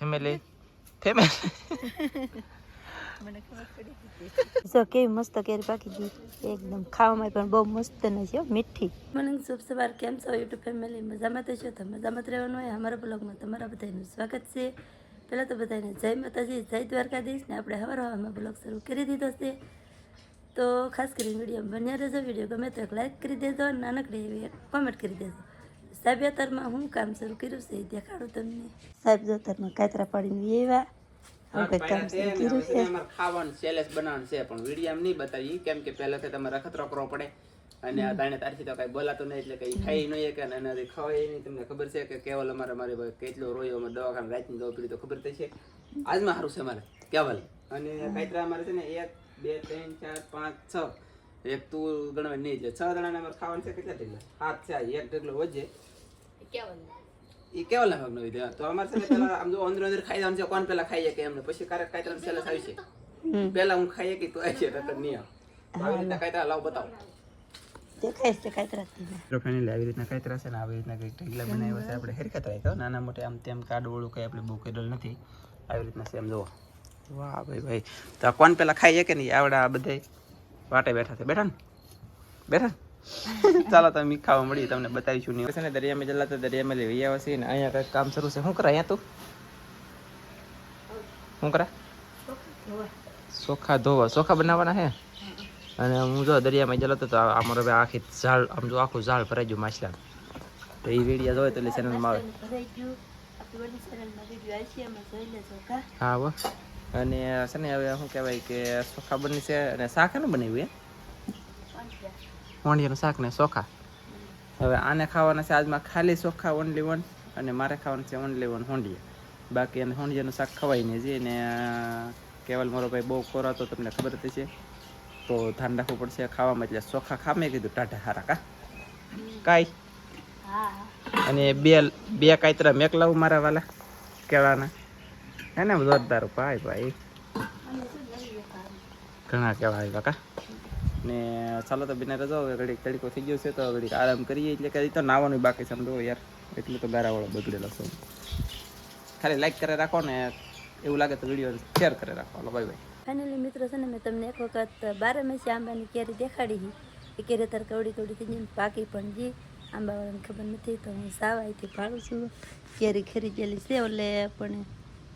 Family. Family. જો કેવી મસ્ત કેરી પાકી ગઈ. એકદમ ખાવામાં પણ બહુ મસ્ત ને છે હો, મીઠી. મને શુભ સવાર. કેમ છો યુટ્યુબ ફેમિલી? મજામાં તો છો? તો મજામાં જ રહેવાનું હોય. અમારા બ્લોગમાં તમારા બધાનું સ્વાગત છે. પહેલાં તો બધાને જય માતાજી જય દ્વારકાધીશ ને આપણે હવાર હવામાં બ્લોગ શરૂ કરી દીધો છે. તો ખાસ કરીને વીડિયો બન્યા રહેજો. વીડિયો ગમે તો એક લાઈક કરી દેજો નાનકડી એવી કોમેન્ટ કરી દેજો. સાહેબ હું કામ શરૂ કર્યું છે દેખાડું તમને. સાહેબ કાતરા પાડીને એવા ખાવાનું સેલેસ બનાવવાનું છે પણ વીડિયો નહીં બતાવી કેમ કે પહેલાથી તમારે અખતરો કરવો પડે. અને આ તાણે તારથી તો કઈ બોલાતું નહીં એટલે કઈ ખાઈ નહીં કે અને ખવાય નહીં. તમને ખબર છે કે કેવલ અમારે મારે કેટલો રોયો અમે દવાખાને રાતની દવા પીડી તો ખબર થઈ છે. આજમાં સારું છે મારે કેવલ. અને કાયતરા અમારે છે ને એક બે ત્રણ ચાર પાંચ છ. એક તું ગણવા નહીં એટલે છ જણાને અમારે ખાવાનું છે કેટલા ઢગલા? હાથ છે એક ઢગલો વજે એ કેવા ના ભાગનો વિધે તો અમારે છે પેલા આમ જો અંદર અંદર ખાઈ જવાનું છે કોણ પેલા ખાઈએ કે એમને? પછી ક્યારેક કાંઈતરા સેલેસ આવી છે. પેલા હું ખાઈએ કે તું આવી છે તો નહીં આવ. આવી રીતના કાંઈતરા લાવ બતાવો. દેખાય છે આવી રીતના ને આવી રીતના કંઈક ઢગલા બનાવ્યા છે. આપણે હેરખત રાખ્યો નાના મોટે આમ તેમ કાડવોળું કંઈ આપણે બુક કરેલ નથી. આવી રીતના છે એમ જુઓ વાહ ભાઈ ભાઈ. તો આ કોણ પેલા ખાઈએ કે નહીં આવડા આ બધા વાટે બેઠા છે. બેઠા ને? બેઠા ને? ચાલો તમે ખાવા મળી તમને બતાવીશું નહીં છે ને દરિયામાં જલા તો દરિયામાં લઈ આવ્યા છે ને અહીંયા કંઈક કામ શરૂ છે. શું કરા અહીંયા તું? શું કરા? ચોખા ધોવા. ચોખા બનાવવાના હે? અને હું જો દરિયામાં જલો તો અમારો ભાઈ આખી ઝાડ, આમ જો આખું ઝાડ ભરાઈ ગયું માછલા તો એ વીડિયો જોયો તો એટલે ચેનલમાં આવે. હા વો અને છે ને હવે શું કહેવાય કે ચોખા બની છે અને શાક એનું બનાવ્યું એ? હોંડિયાનું શાક ને ચોખા હવે આને ખાવાના છે આજમાં ખાલી ચોખા ઓનલી વન અને મારે ખાવાનું છે ઓનલી વન હોંડિયા. બાકી એને હોંડિયાનું શાક ખવાય નહીં છે ને કેવલ મારો ભાઈ બહુ ખોરાતો તમને ખબર જ? છે તો ધ્યાન રાખવું પડશે ખાવામાં, એટલે ચોખા ખામે કીધું ટાઢા હારા કા કાંઈ? અને બે બે કાંતરા મેક લાવું મારા વાલા કેવાના હે ને, જોરદાર ભાઈ ભાઈ. ઘણા કેવા આવ્યા કા? ને ચાલો તો બિના રજો હવે ઘડીક તડકો થઈ ગયો છે, તો ઘડીક આરામ કરીએ. એટલે કે તો નાવાનું બાકી છે સમજો યાર. એટલે તો ગારાવાળો બગડેલો છે. ખાલી લાઈક કરે રાખો ને, એવું લાગે તો વીડિયો શેર કરે રાખો. હાલો બાય બાય ફાઇનલી મિત્રો છે ને, મેં તમને એક વખત બારે મેસી આંબાની કેરી દેખાડી એ કેરી તાર કવડી કવડી થઈ ગઈ ને પાકી પણ જી આંબાવાળાને ખબર નથી, તો હું સાવ અહીંથી ભાડું છું. કેરી ખરી ગયેલી છે એટલે પણ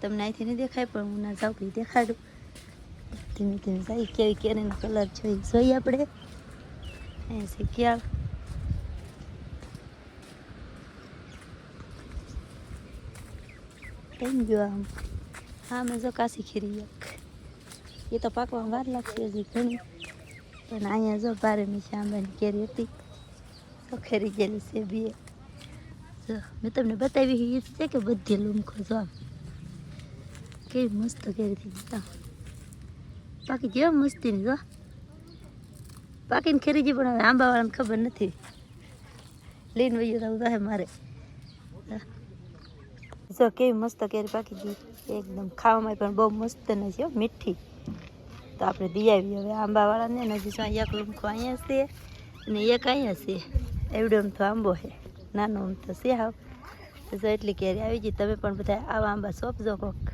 તમને અહીંથી નહીં દેખાય, પણ હું ના જાઉં કંઈ દેખાડું. ધીમે ધીમે જાય કેવી કેરીનો કલર જોઈ જોઈએ આપણે. અહીંયા છે ક્યાં કેમ ગયો આમ? હા મેં જો કાશી ખીરી એક. એ તો પાકવામાં વાર લાગશે હજી ઘણી. પણ અહીંયા જો ભારે મીઠી આંબાની કેરી હતી. તો ખેરી ગયેલી છે બીએ જો, મેં તમને બતાવી એ છે કે બધી લૂમખો જો આમ. કેવી મસ્ત કેરી થઈ ગઈ. બાકી કેવા મસ્તીની જો બાકીને ખેરી ગઈ પણ હવે આંબાવાળાને ખબર નથી. લઈને વહી જતા ઊભા મારે. જો કેવી મસ્ત કેરી પાકી ગઈ. એકદમ ખાવામાં પણ બહુ મસ્ત ને મીઠી. તો આપણે દઈ આવીએ હવે આંબાવાળાને. ને એક લૂમખો અહીંયા છે અને એક અહીંયા છે. એવડો આમ તો આંબો છે. નાનો આમ તો છે હાવ. જો એટલી કેરી આવી ગઈ. તમે પણ બધા આવા આંબા સોંપજો કોક.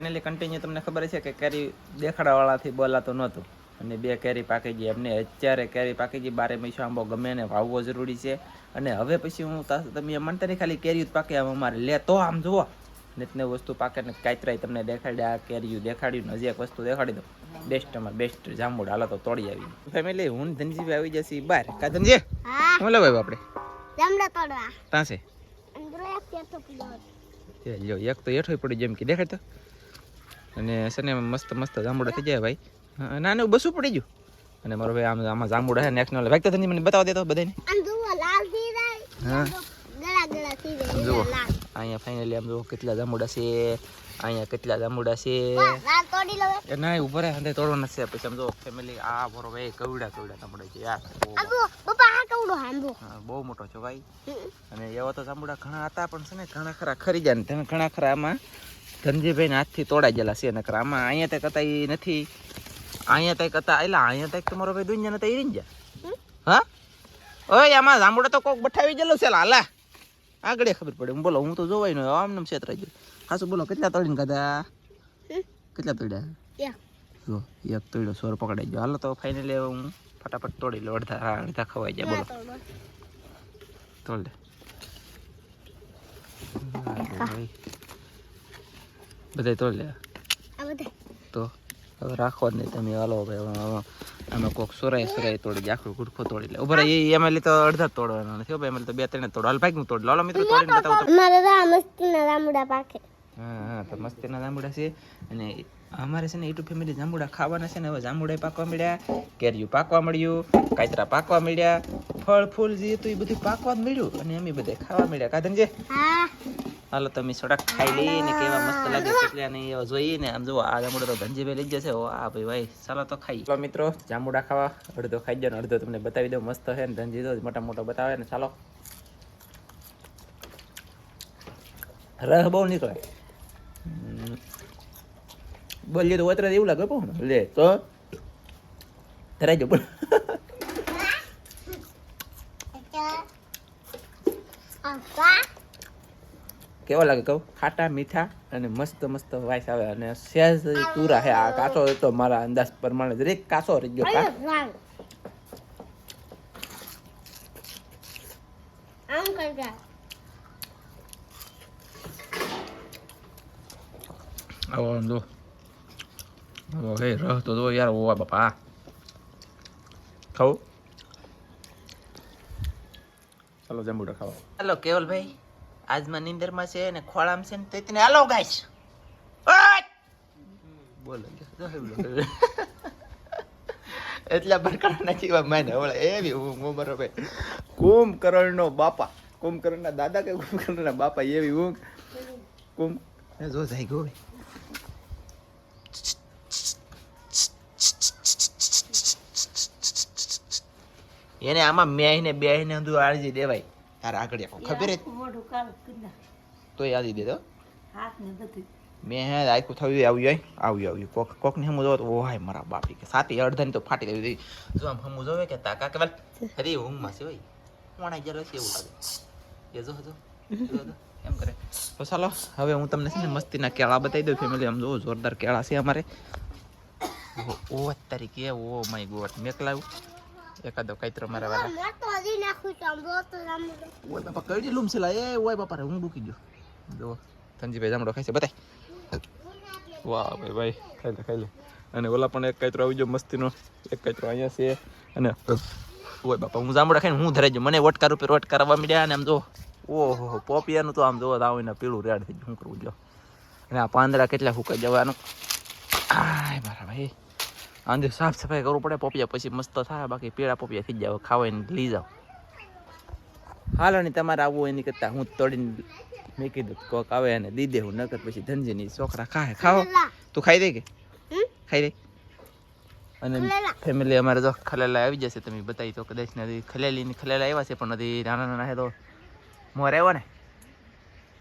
ફાઇનલી કન્ટિન્યુ તમને ખબર છે કે કેરી દેખાડાવાળાથી બોલાતું નહોતું. અને બે કેરી પાકી ગઈ એમને અત્યારે કેરી પાકી ગઈ બારે મહિસો આંબો ગમે એને વાવવો જરૂરી છે. અને હવે પછી હું તમે માનતા નહીં ખાલી કેરીયું જ પાકે આમ અમારે. લે તો આમ જુઓ. ને વસ્તુ પાકે ને કાતરાય તમને દેખાડ્યા કેરીયું દેખાડ્યું હજી એક વસ્તુ દેખાડી દો બેસ્ટ અમારે બેસ્ટ જાંબુડ. હાલો તો તોડી આવી. ફેમિલી હું ધનજી ધનજીભાઈ આવી જશે. બહાર કા ધનજી? હું. લેવાય આપણે? જમડા તોડવા. એ લ્યો એક તો હેઠો પડી જેમ કે. દેખાડતો? અને છે ને મસ્ત મસ્ત જાંબુડા થઈ જાય ભાઈ. ના ના બસું પડી ગયું. અને મારો ભાઈ આમ આમાં જાંબુડા છે નેક્સ્ટ લેવલ ભાઈ તો મને બતાવ દેતો બધાને હા. જુઓ અહીંયા ફાઇનલી આમ જુઓ કેટલા જાંબુડા છે અહીંયા કેટલા જાંબુડા છે. ના ઊભા રહે તોડવાના છે. પછી આમ જુઓ ફેમિલી આ ભરો ભાઈ કવડા કવડા જાંબુડા છે યાર. બહુ મોટો. છો ભાઈ. અને એવા તો જાંબુડા ઘણા હતા પણ છે ને ઘણા ખરા ખરી જાય ને. તમે ઘણા ખરા આમાં ધનજીભાઈ હાથથી તોડાઈ ગયેલા છે નકર આમાં અહીંયા તક હતા એ નથી. અહીંયા તક હતા એટલે અહીંયા તક તમારો ભાઈ દુનિયા નતા એ રહી ગયા હા? ઓય આમાં જાંબુડા તો કોક બઠાવી ગયેલું છે લાલા. આગળ ખબર પડે. હું બોલો હું તો જોવાય ન આમ નામ ક્ષેત્ર ગયું હાસુ બોલો કેટલા તળીને ખાધા? હમ? કેટલા તળ્યા એક. જો એક તળ્યો સોર પકડાઈ ગયો. હાલો તો ફાઇનલી હું ફટાફટ તોડી લો અડધા હા અડધા ખવાઈ જાય બોલો. ના તોડો. તોડ લે. બધા તો લે. તો હવે રાખો જ નહીં તમે હાલો ભાઈ આમાં- કોક સોરાય સોરાય તોડી જાય આખો ગુડખો તોડી લે. ઊભા એ એમાં તો અડધા તોડવાના નથી ભાઈ એમાં તો બે ત્રણ તોડ. હાલ ભાઈ હું તોડ. લાલો મિત્રો તોડીને બતાવું મસ્તીના રામડા પાકે. હા હા તો મસ્તીના જાંબુડા છે અને અમારે છે ને યુટ્યુબ ફેમિલી જાંબુડા ખાવાના છે ને હવે જાંબુડા પાકવા મળ્યા કેરીયું પાકવા મળ્યું કાતરા પાકવા મળ્યા ફળ ફૂલ જે હતું એ બધું પાકવા જ મળ્યું અને અમે બધા ખાવા મળ્યા. કાધન છે હા. હાલો તમે થોડાક ખાઈ લઈએ ને કેવા મસ્ત લાગે કેટલા ને એવા જોઈએ ને. આમ જુઓ આ જાંબુડા તો ધનજીભાઈ લઈ જશે. ઓ આ ભાઈ ભાઈ ચાલો તો ખાઈ ચાલો મિત્રો જાંબુડા ખાવા અડધો ખાઈ જાય ને અડધો તમને બતાવી દઉં. મસ્ત છે ને ધનજી તો મોટા મોટો બતાવે ને. ચાલો. રહ બહુ નીકળે. બોલીએ તો વતરા એવું લાગે ને લે તો ધરાઈ અપા કેવા લાગે કહું ખાટા મીઠા અને મસ્ત મસ્ત વાઇસ આવે અને સેજ તુરા હે આ કાચો હતો મારા અંદાજ પ્રમાણે દરેક કાચો રહી ગયો કા આમ કરતા આવો દો હે રહ તો દો યાર ઓવા બાપા ખાવ ચાલો જંબુડા ખાવા હેલો કેવલભાઈ આજમાં નીંદરમાં છે ને ખોળામાં છે ને તો તેને હાલો ગાઈશ બોલો એટલા બરકડા નથી માને ઓળે એવી ઊંઘ ઉમર ભાઈ કુંભકર્ણનો બાપા કુંભકર્ણના દાદા કે કુંભકર્ણના બાપા એવી ઊંઘ કુંભ એ જો જાય ગો એને આમાં મેહીને બેહીને અંધું આળજી દેવાય. તારે આગળ આખો ખબર તો હાથ ને બધું. મેં હે આખું થયું આવ્યું હોય. આવ્યું આવ્યું. કોક કોકને હમું જોવો તો ઓહાય મારા બાપી કે સાતી અડધાની તો ફાટી દેવી જો આમ હમું જોવે કે તાકા કે વાલ. હરી ઊંઘમાં છે ભાઈ. કોણા જરો છે એવું લાગે. એ જો જો એમ કરે. તો ચાલો હવે હું તમને છે ને મસ્તીના કેળા બતાવી દઉં. ફેમિલી આમ જો જોરદાર કેળા છે અમારે. ઓ અત્યારે કે ઓ માય ગોડ મેકલાવું એકાદો કાઈતરો મારા વાળા મેં તો હજી નાખું છું આમ જોતો રામડો ઓય બાપા કઈ લૂમ છે લા એ ઓય બાપા રે હું ડૂકી ગયો જો ધનજીભાઈ જામડો ખાય છે બતાય વાહ ભાઈ ભાઈ ખાઈ લે ખાઈ લે અને ઓલા પણ એક કાતરો આવી ગયો મસ્તીનો એક કાતરો અહીંયા છે અને ઓય બાપા હું જામડા ખાઈને હું ધરાઈ ગયો મને વટકા ઉપર રોટ કરવા મળ્યા અને આમ જો ઓહો પોપિયાનું તો આમ જો આવીને પીળું રેડ થઈ ગયું શું કરવું જો અને આ પાંદડા કેટલા હુકાઈ જવાનું આય મારા ભાઈ આંધે સાફ સફાઈ કરવું પડે પોપિયા પછી મસ્ત થાય બાકી પીળા પોપિયા થઈ જાવ ખાવાય લઈ જાવ હાલો ને તમારે આવવું એની કરતાં હું તોડીને મેં કીધું કોક આવે અને દી દે હું નકર પછી ધનજીની છોકરા ખાય. ખાઓ. તું ખાઈ દે કે? ખાઈ દે. અને ફેમિલી અમારે જો ખલેલા આવી જશે તમે બતાવી તો કદાચ નથી. ખલેલી ખલેલા આવ્યા છે પણ નથી. નાના નાના હે તો મોર આવ્યો ને?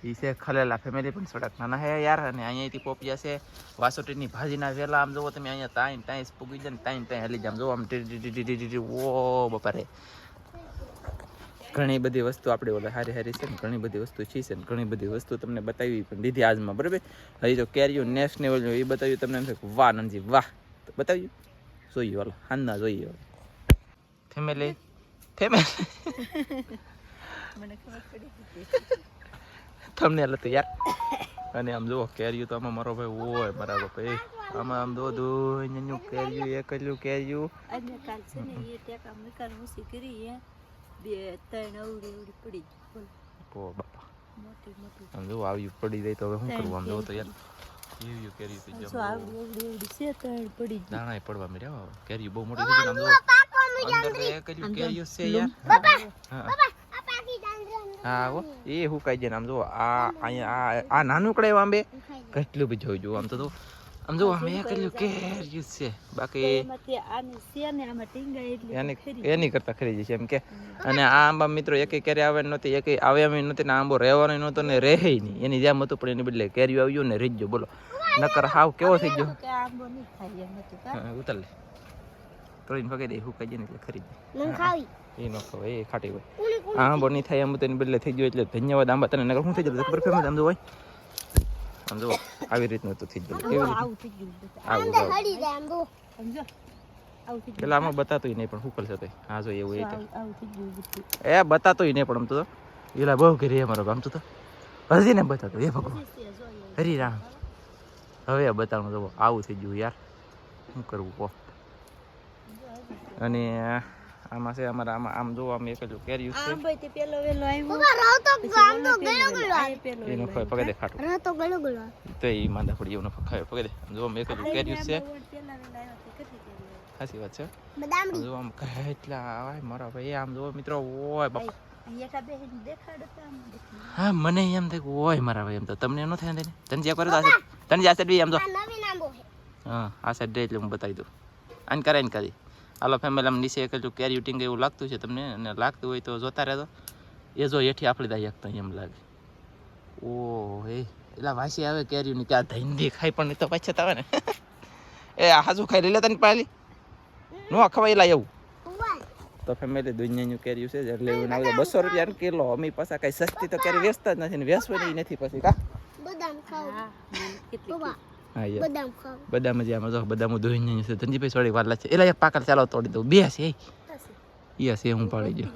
એ છે ખલેલા ફેમિલી પણ થોડાક નાના હે યાર, અને અહીંયાથી પોપિયા છે વાસોટીની ભાજીના વેલા. આમ જુઓ તમે અહીંયા તાઈન તાઈન પૂગી જાય ને તાઈન હેલી હલી જાય. આમ જોવો આમ ઓ બપારે. ઘણી બધી વસ્તુ આપણે ઓલા હારી હારી છે ને, ઘણી બધી વસ્તુ છે ને, ઘણી બધી વસ્તુ તમને બતાવી પણ દીધી આજમાં, બરાબર? હજી તો કેરીઓ નેક્સ્ટ લેવલ એ બતાવ્યું તમને એમ વાહ નંદજી, વાહ. બતાવ્યું? જોઈએ ઓલો હાંદા જોઈએ ફેમિલી ફેમિલી મને ખબર પડી તમને હતું યાર અને આમ જુઓ કેરીયું તો આમાં મારો ભાઈ હોય મારા ભાઈ. આમાં આમ દો દો કેરીયું એકલું કેરીયું અને કાલ છે ને એ ટેકા મકાન ઊંચી કરી હે. બે ત્રણ અવડી અવડી પડી ઓ બાપા. મોટી મોટી. આમ જો આવ્યું પડી જાય તો હવે શું કરવું આમ જો તો યાર કેરીયું કેરીયું થઈ જમ આવડી અવડી અવડી છે ત્રણ પડી ગઈ. દાણા પડવા મળ્યા હવે. કેરીયું બહુ મોટી થઈ ગઈ આમ જો અંદર એકલું કેરીયું છે યાર. પાકી દાંડરા હા હો. એ હુકાઈ જાય ને આમ જો આ અહીંયા આ નાનું કડાય આંબે કેટલું બી જોઈ જુઓ આમ તો આમ જો આમ એકલું કેરીયું છે. બાકી એની કરતા ખરી જશે એમ કે. અને આ આંબા મિત્રો એક કેરી આવે નહોતી એક આવે એમ નહોતી ને આંબો રહેવાનો નહોતો ને રહે નહીં. એની જેમ હતું પણ એની બદલે કેરી આવ્યું ને રહી ગયો બોલો. નકર હાવ કેવો થઈ ગયો. હા, લે. તોડીને ફગાઈ દે હુકાઈ જાય ને એટલે ખરી જાય એ ન ખવાય એ ખાટી હોય. આંબો નહીં થાય આંબો તેની બદલે થઈ ગયું એટલે ધન્યવાદ. આંબા તને નકર શું થઈ જતું ખબર ફેમસ આમ જો હોય? પણ જો આવી રીતનું તો થઈ ગયું. કેવી આવું ગયું. આમ ગયું પેલા આમાં બતાતું નહીં પણ હુકલ છે હા જો એવું એ ગયું એ બતાતોય નહીં પણ આમ તો એલા બહુ કરી અમારો આમ તો હજી ને બતાતો એ ભગવાન. હરી રામ. હવે આ બતાવવાનું તો આવું થઈ ગયું યાર. શું કરવું કહો અને આમાં છે અમારા આમાં આમ જો આમ એક જ કેરી છે. આમ ભાઈ તે પેલો વેલો આવ્યો. પપ્પા રહો તો ગામ તો પેલો ગળો ગળો આ પેલો એનો વેલો પગે દે ખાટો રહો તો ગળો ગળો તો ઈ માંદા પડી એવું ખાય પગે દે જો આમ એક જ કેરી છે? સાચી વાત છે. બદામડી જો આમ કેટલા આવાય મારા ભાઈ આમ જો મિત્રો ઓય બાપા. હા મને એમ થાય કે ઓય મારા ભાઈ એમ તો તમને ન થાય ને તને? કરે તને જ્યાં સાઈડ બી એમ તો આ નવીન આંબો છે. હા આ સાઈડ દે એટલે હું બતાવી દઉં. આને કરે ને કરી હાલો ફેમિલી આમ નીચે એક જો કેરી ઉટીંગ એવું લાગતું છે તમને અને લાગતું હોય તો જોતા રહેતો એ જો હેઠી આપણી દાય એકતા એમ લાગે. ઓ હે એલા વાસી આવે કેરીની ત્યાં ધંધી ધૈંધી ખાઈ પણ નહીં તો પાછળ આવે ને એ હાજુ ખાઈ લઈ લેતા ને પાલી. નો ખવાયેલા એવું. તો ફેમિલી દુનિયાનું કેરીયું છે એટલે એવું ના બસો રૂપિયા કિલો. અમે પાછા કઈ સસ્તી તો કેરી વેચતા જ નથી ને વેચવાની નથી પછી કા? બદામ ખાવ. હા ખાવ. આમાં જો બદામ દુનિયાનું છે. ધનજીભાઈ થોડી વાર લાગશે. એલા એક પાકડ ચાલો તોડી દઉં. બે છે એ. એ હું પાડી ગયો.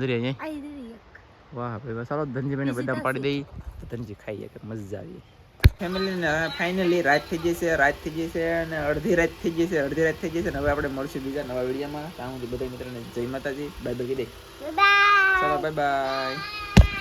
ધરી અહીંયા. વાહ ભાઈ વાહ. ચાલો ધનજીભાઈને બદામ પાડી દઈ. ધનજી ખાઈએ કે મજા આવી. ફેમિલીને ફાઇનલી રાત થઈ જશે રાત થઈ જશે અને અડધી રાત થઈ જશે અડધી રાત થઈ જશે અને હવે આપણે મળશું બીજા નવા વિડીયોમાં. ત્યાં સુધી બધા મિત્રોને જય માતાજી. બાય બાય બાય ચાલો બાય બાય